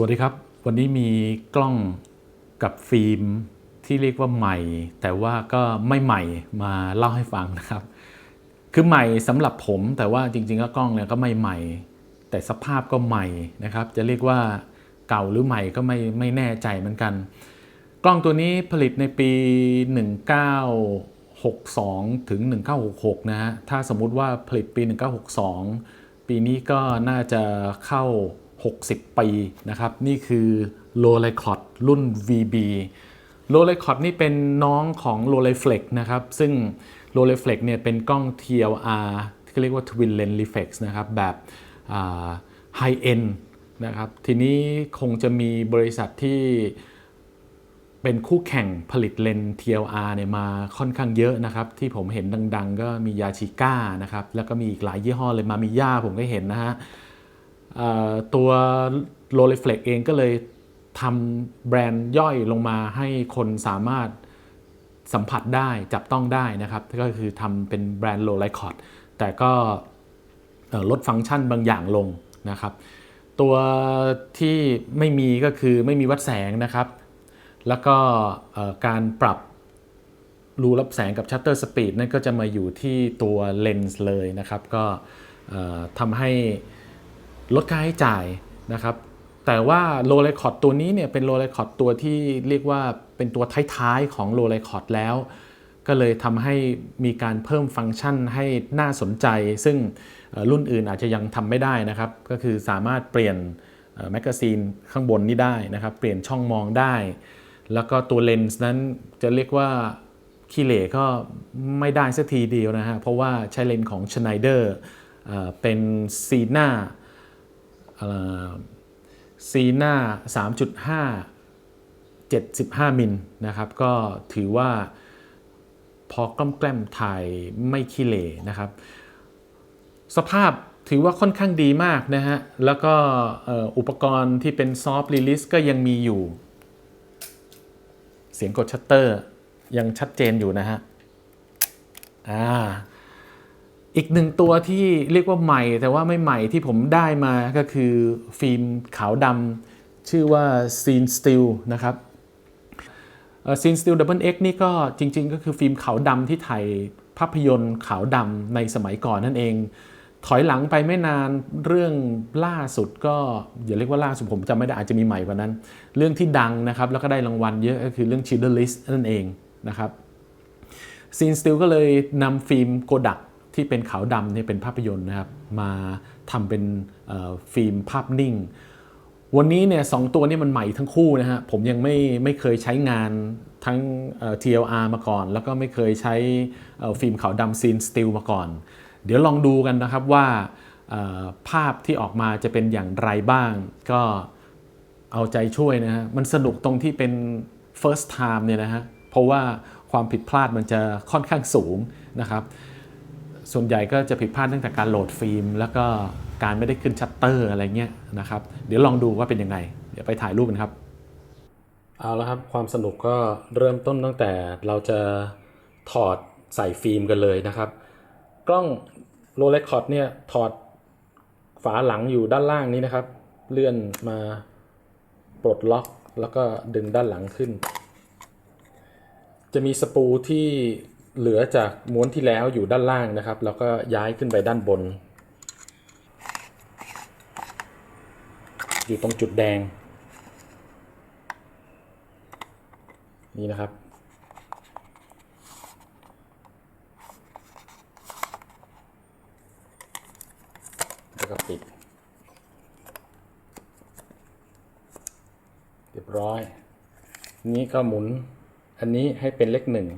วัสดีครับ วันนี้มีกล้องกับฟิล์มที่เรียกว่าใหม่ แต่ว่าก็ไม่ใหม่มาเล่าให้ฟังนะครับ คือใหม่สำหรับผมแต่ว่าจริงๆก็กล้องเนี่ยก็ไม่ใหม่ แต่สภาพก็ใหม่นะครับ จะเรียกว่าเก่าหรือใหม่ก็ไม่ไม่แน่ใจเหมือนกัน กล้องตัวนี้ผลิตในปี 1962 ถึง 1966 นะฮะถ้าสมมุติว่าผลิตปี 1962 ปีนี้ก็น่าจะเข้า 60 ปีนะครับ นี่คือ l o l e c o t รุ่น VB l o l e c o t นี่เป็นน้องของ r o l e f l e x นะครับ ซึ่ง r o l e f l e x เนี่ยเป็นกล้อง TLR ที่เรียกว่า Twin Lens Reflex นะครับ แบบอ่า High End นะครับ ทีนี้คงจะมีบริษัทที่เป็นคู่แข่งผลิตเลน TLR เนี่ยมาค่อนข้างเยอะนะครับ ที่ผมเห็นดังๆ ก็มียาชิก้านะครับ แล้วก็มีอีกหลายยี่ห้อเลยมามิย่าผมก็เห็นนะฮะ ตัว l o l e f l e x เองก็เลยทำแบรนด์ย่อยลงมาให้คนสามารถสัมผัสได้จับต้องได้นะครับ ก็คือทำเป็นแบรนด์ l o l i c o t แต่ก็ลดฟังก์ชันบางอย่างลงนะครับ ตัวที่ไม่มีก็คือไม่มีวัดแสงนะครับ แล้วก็การปรับรูรับแสงกับชัตเตอร์สปีดนั่นก็จะมาอยู่ที่ตัวเลนส์เลยนะครับ ก็ทำให้ ลดค่าใช้จ่ายนะครับ แต่ว่าโ o เลคอ d ตัวนี้เนี่ยเป็นโ o เลคอ d ตัวที่เรียกว่าเป็นตัวท้ายๆของโ o เลคอ d แล้ว ก็เลยทำให้มีการเพิ่มฟังก์ชันให้น่าสนใจ ซึ่งรุ่นอื่นอาจจะยังทำไม่ได้นะครับ ก็คือสามารถเปลี่ยนแมกกาซีนข้างบนนี้ได้นะครับ เปลี่ยนช่องมองได้ แล้วก็ตัวเลนส์นั้นจะเรียกว่าขี้เหร่ก็ไม่ได้สักทีเดียวนะฮะ เพราะว่าใช้เลนส์ของ Schneider เอ่อเป็นซีน่า ซีน่า3.5 75 มิลนะครับ ก็ถือว่าพอกล้มแกล้มถ่ายไม่ขี้เหร่นะครับ สภาพถือว่าค่อนข้างดีมากนะฮะ แล้วก็อุปกรณ์ที่เป็นซอฟต์รีลิสก็ยังมีอยู่ เสียงกดชัตเตอร์ยังชัดเจนอยู่นะฮะ อ่า อีกหนึ่งตัวที่เรียกว่าใหม่ แต่ว่าไม่ใหม่ที่ผมได้มาก็คือฟิล์มขาวดำชื่อว่า Scene Steel นะครับซีนสติลดับเบิลเอ็กนี่ก็จริง ๆ ก็คือฟิล์มขาวดำที่ถ่ายภาพยนตร์ขาวดำในสมัยก่อนนั่นเอง ถอยหลังไปไม่นานเรื่องล่าสุดก็อย่าเรียกว่าล่าสุดผมจำไม่ได้อาจจะมีใหม่กว่านั้น เรื่องที่ดังนะครับแล้วก็ได้รางวัลเยอะก็คือเรื่อง Schindler List นั่นเองนะครับซีนสติลก็เลยนำฟิล์มโกดัก ที่เป็นขาวดำเนี่ยเป็นภาพยนตร์นะครับมาทำเป็นฟิล์มภาพนิ่ง วันนี้เนี่ยสองตัวนี้มันใหม่ทั้งคู่นะฮะผมยังไม่ไม่เคยใช้งานทั้ง TLR มาก่อน แล้วก็ไม่เคยใช้ฟิล์มขาวดำซีนสติลมาก่อน เดี๋ยวลองดูกันนะครับว่าภาพที่ออกมาจะเป็นอย่างไรบ้าง ก็เอาใจช่วยนะฮะมันสนุกตรงที่เป็น first time เนี่ยนะฮะเพราะว่าความผิดพลาดมันจะค่อนข้างสูงนะครับ ส่วนใหญ่ก็จะผิดพลาดตั้งแต่การโหลดฟิล์ม แล้วก็การไม่ได้ขึ้นชัตเตอร์อะไรเงี้ยนะครับ เดี๋ยวลองดูว่าเป็นยังไง เดี๋ยวไปถ่ายรูปกันครับ เอาละครับความสนุกก็เริ่มต้นตั้งแต่เราจะถอดใส่ฟิล์มกันเลยนะครับ กล้องโรเล็กคอร์ดเนี่ยถอดฝาหลังอยู่ด้านล่างนี้นะครับ เลื่อนมาปลดล็อกแล้วก็ดึงด้านหลังขึ้น จะมีสปูที่ เหลือจากม้วนที่แล้วอยู่ด้านล่างนะครับ แล้วก็ย้ายขึ้นไปด้านบน อยู่ตรงจุดแดง นี่นะครับ แล้วก็ปิด เรียบร้อย นี้ก็หมุนอันนี้ให้เป็นเลขหนึ่ง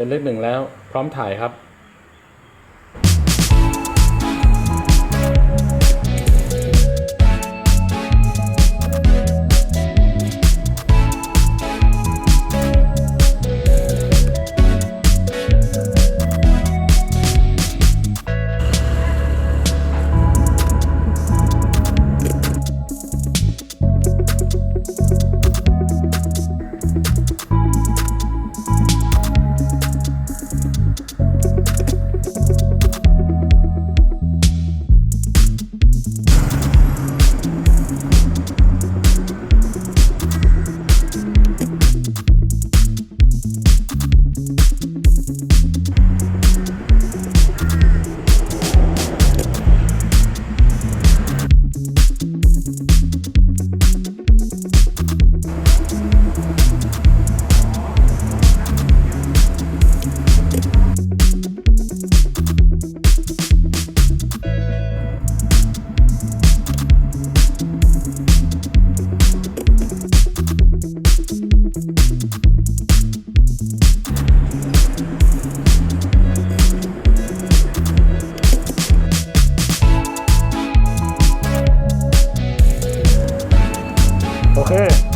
เป็นเลขหนึ่งแล้วพร้อมถ่ายครับ Yeah.